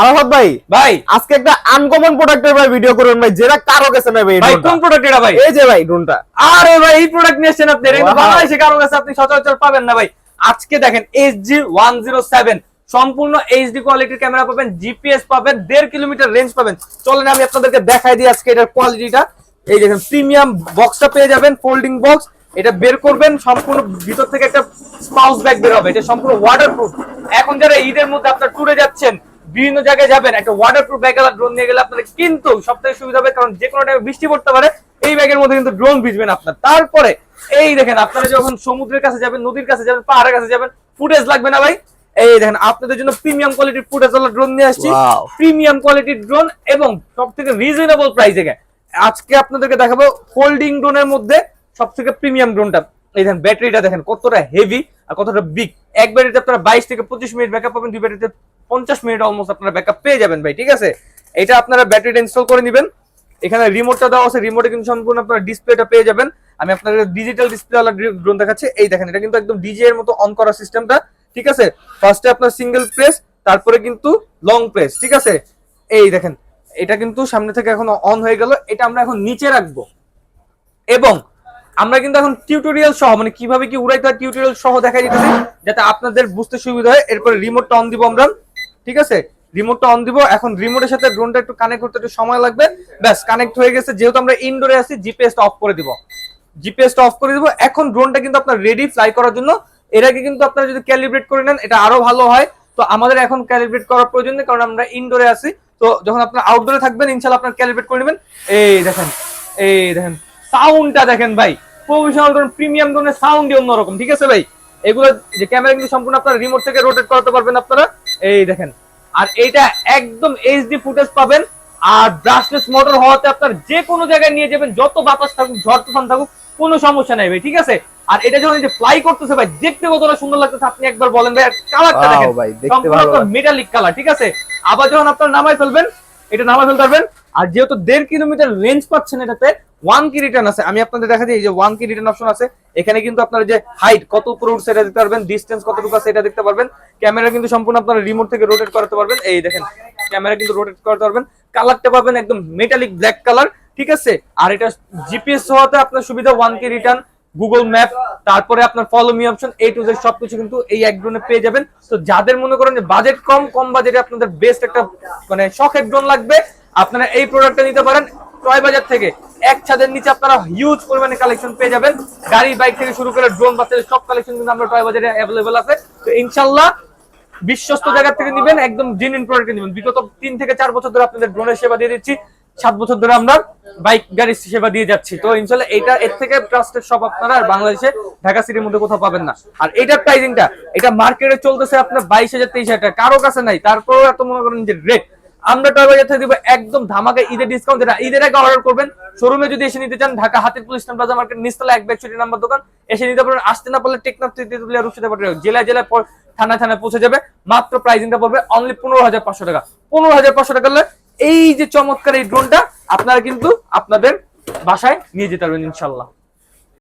আরাফাত ভাই ভাই। আজকে একটা আনকমন প্রোডাক্টের ভাই ভিডিও করুন ভাই যেটা কারও কাছে নাই ভাই ভাই কোন প্রোডাক্ট এটা ভাই? এই যে ভাই ড্রোনটা আরে ভাই এই প্রোডাক্ট নিয়ে এসেছেন আপনি এটা কিন্তু বাংলাদেশে কারও কাছে আপনি সচরাচর পাবেন না ভাই। আজকে দেখেন এইচজি ওয়ান জিরো সেভেন সম্পূর্ণ এইচডি কোয়ালিটির ক্যামেরা পাবেন জিপিএস পাবেন দেড় কিলোমিটার রেঞ্জ পাবেন। চলেন আমি আপনাদেরকে দেখাই দিই আজকে এটার কোয়ালিটিটা এই দেখেন প্রিমিয়াম বক্সটা পেয়ে যাবেন ফোল্ডিং বক্স এটা বের করবেন সম্পূর্ণ ভিতর থেকে একটা স্পাউস ব্যাগ বের হবে। এটা সম্পূর্ণ ওয়াটারপ্রুফ এখন যারা ঈদের মধ্যে আপনার ট্যুরে যাচ্ছেন বিভিন্ন জায়গায় যাবেন একটা ওয়াটারপ্রুফ ব্যাগ ড্রোন নিয়ে গেলে আপনাদের কিন্তু সবথেকে সুবিধা হবে কারণ যে কোনো টাইমে বৃষ্টি পড়তে পারে এই ব্যাগের মধ্যে কিন্তু ড্রোন ভিজবেন আপনার। তারপরে এই দেখেন আপনারা যখন সমুদ্রের কাছে যাবেন নদীর কাছে যাবেন পাহাড়ের কাছে যাবেন ফুটেজ লাগবে না ভাই? এই দেখেন আপনাদের জন্য প্রিমিয়াম কোয়ালিটির ফুটেজ ওয়ালা ড্রোন নিয়ে আসছি। প্রিমিয়াম কোয়ালিটির ড্রোন এবং সব থেকে রিজনেবল প্রাইস প্রাইসে আজকে আপনাদেরকে দেখাবো ফোল্ডিং ড্রোনের মধ্যে সব থেকে প্রিমিয়াম ড্রোনটা এই দেখেন ব্যাটারিটা দেখেন কতটা হেভি আর কতটা বিগ এক ব্যাটারিতে আপনারা বাইশ থেকে পঁচিশ মিনিট ব্যাকআপ পাবেন দুই ব্যাটারিতে পঞ্চাশ মিনিট অলমোস্ট আপনারা ব্যাকআপ পেয়ে যাবেন ভাই, ঠিক আছে? এটা আপনারা ব্যাটারিটা ইনস্টল করে নেবেন। এখানে রিমোটটা দেওয়া আছে রিমোটে কিন্তু সম্পূর্ণ আপনারা ডিসপ্লেটা পেয়ে যাবেন। আমি আপনাদের ডিজিটাল ডিসপ্লে ওয়ালা ড্রোন দেখাচ্ছি। এই দেখেন, এটা কিন্তু একদম ডিজে এর মতো অন করা সিস্টেমটা ঠিক আছে? ফার্স্টে আপনার সিঙ্গেল প্রেস তারপরে কিন্তু লং প্রেস ঠিক আছে? এই দেখেন, এটা কিন্তু সামনে থেকে এখন অন হয়ে গেল। এটা আমরা এখন নিচে রাখব। এবং আমরা কিন্তু এখন টিউটোরিয়াল সহ মানে কীভাবে কি উড়াইতে হয় টিউটোরিয়াল সহ দেখাই দিতেছি, যাতে আপনাদের বুঝতে সুবিধা হয়। এরপরে রিমোটটা অন দিব আমরা। ঠিক আছে? রিমোটটা অন দিব। এখন রিমোটের সাথে ড্রোনটা একটু কানেক্ট করতে একটু সময় লাগবে। ব্যাস কানেক্ট হয়ে গেছে। যেহেতু আমরা ইনডোরে আছি জিপিএসটা অফ করে দিব। জিপিএসটা অফ করে দিব। এখন ড্রোনটা কিন্তু আপনার রেডি ফ্লাই করার জন্য। এর আগে কিন্তু আপনারা যদি ক্যালিব্রেট করে নেন, এটা আরও ভালো হয়। তো আমাদের এখন ক্যালিব্রেট করার প্রয়োজন নেই, কারণ আমরা ইনডোরে আছি। তো যখন আপনার আউটডোরে থাকবেন ইনশাল্লাহ আপনার ক্যালিব্রেট করে নেবেন। এই দেখেন এই দেখেন। সাউন্ডটা দেখেন ভাই। প্রফেশনাল ড্রোন প্রিমিয়াম ড্রোনের সাউন্ডই অন্যরকম, ঠিক আছে ভাই? এগুলো যে ক্যামেরা কিন্তু সম্পূর্ণ আপনারা রিমোট থেকে রোটেট করাতে পারবেন আপনারা। এই দেখেন। আর এইটা একদম এইচডি ফুটেজ পাবেন। আর ব্রাশলেস মোটর হওয়াতে আপনার যে কোনো জায়গায় নিয়ে যাবেন যত বাতাস থাকুক ঝড় তুফান থাকুক কোনো সমস্যা নাই ভাই ঠিক আছে? আর এটা যখন এই যে ফ্লাই করতেছে ভাই দেখতে কতটা সুন্দর লাগতেছে আপনি একবার বলেন ভাই কালারটা দেখেন ভাই, দেখতে ভালো মেটালিক কালার ঠিক আছে? আবার যখন আপনার নামায় ফেলবেন এটা নামায় ফেলতে পারবেন আর যেহেতু দেড় কিলোমিটার রেঞ্জ পাচ্ছেন এটাতে ওয়ান কি রিটার্ন আছে। আমি আপনাদের দেখা দিই যে ওয়ান কি রিটার্ন অপশন আছে। এখানে কিন্তু আপনারা যে হাইট কত উপরে উঠছে এটা দেখতে পারবেন ডিস্টেন্স কতটুকু আছে এটা দেখতে পারবেন। ক্যামেরা কিন্তু সম্পূর্ণ আপনারা রিমোট থেকে রোটেট করাতে পারবেন। এই দেখেন ক্যামেরা কিন্তু রোটেট করতে পারবেন। কালারটা পাবেন একদম মেটালিক ব্ল্যাক কালার ঠিক আছে? আর এটা জিপিএস হওয়াতে আপনার সুবিধা one K return Google map তারপরে আপনার follow me option A to Z সবকিছু কিন্তু এই এক ড্রোনে পেয়ে যাবেন। তো যাদের মনে করেন যে বাজেট কম কম বাজেটে আপনাদের বেস্ট একটা মানে শখের ড্রোন লাগবে, আপনারা এই প্রোডাক্টটা নিতে পারেন টয় বাজার থেকে। এক ছাদের নিচে আপনারা হিউজ পরিমাণে কালেকশন পেয়ে যাবেন। গাড়ি বাইক থেকে শুরু করে ড্রোন বাচ্চাদের সব কালেকশন কিন্তু আমরা টয় বাজারে অ্যাভেলেবেল আছে। তো ইনশাল্লাহ বিশ্বস্ত জায়গা থেকে নিবেন, একদম জেনুইন প্রোডাক্ট নিবেন। বিগত তিন থেকে চার বছর ধরে আপনাদের ড্রোনের সেবা দিয়ে দিচ্ছি। সাত বছর ধরে আমরা বাইক গাড়ির সেবা দিয়ে যাচ্ছি। তো ইনশাল্লাহ এটা এর থেকে ট্রাস্টেড সব আপনারা বাংলাদেশে, ঢাকা সিটির মধ্যে কোথাও পাবেন না। আর এইটার প্রাইসিংটা এটা মার্কেটে চলতেছে আপনার বাইশ হাজার, তেইশ হাজার টাকা। কারও কাছে নাই, তারপরেও এত মনে করেন যে রেট আমরা টয় বাজার থেকে দিব একদম ধামাকা ঈদের ডিসকাউন্ট যেটা ঈদের আগে অর্ডার করবেন। শোরুমে যদি এসে নিতে চান, ঢাকা হাতিরপুল ইসলাম প্লাজা মার্কেট নিস্তলা এক একষট্টি নাম্বার দোকান, এসে নিতে পারেন আসতে না পারলে টেকনাফ পাঠাবে জেলায় জেলায় থানায় থানায় পৌঁছে যাবে। মাত্র প্রাইসিংটা পড়বে অনলি পনেরো হাজার পাঁচশো টাকা। পনেরো হাজার পাঁচশো টাকা এই যে চমৎকার এই ড্রোনটা আপনারা কিন্তু আপনাদের বাসায় নিয়ে যেতে পারবেন ইনশাল্লাহ।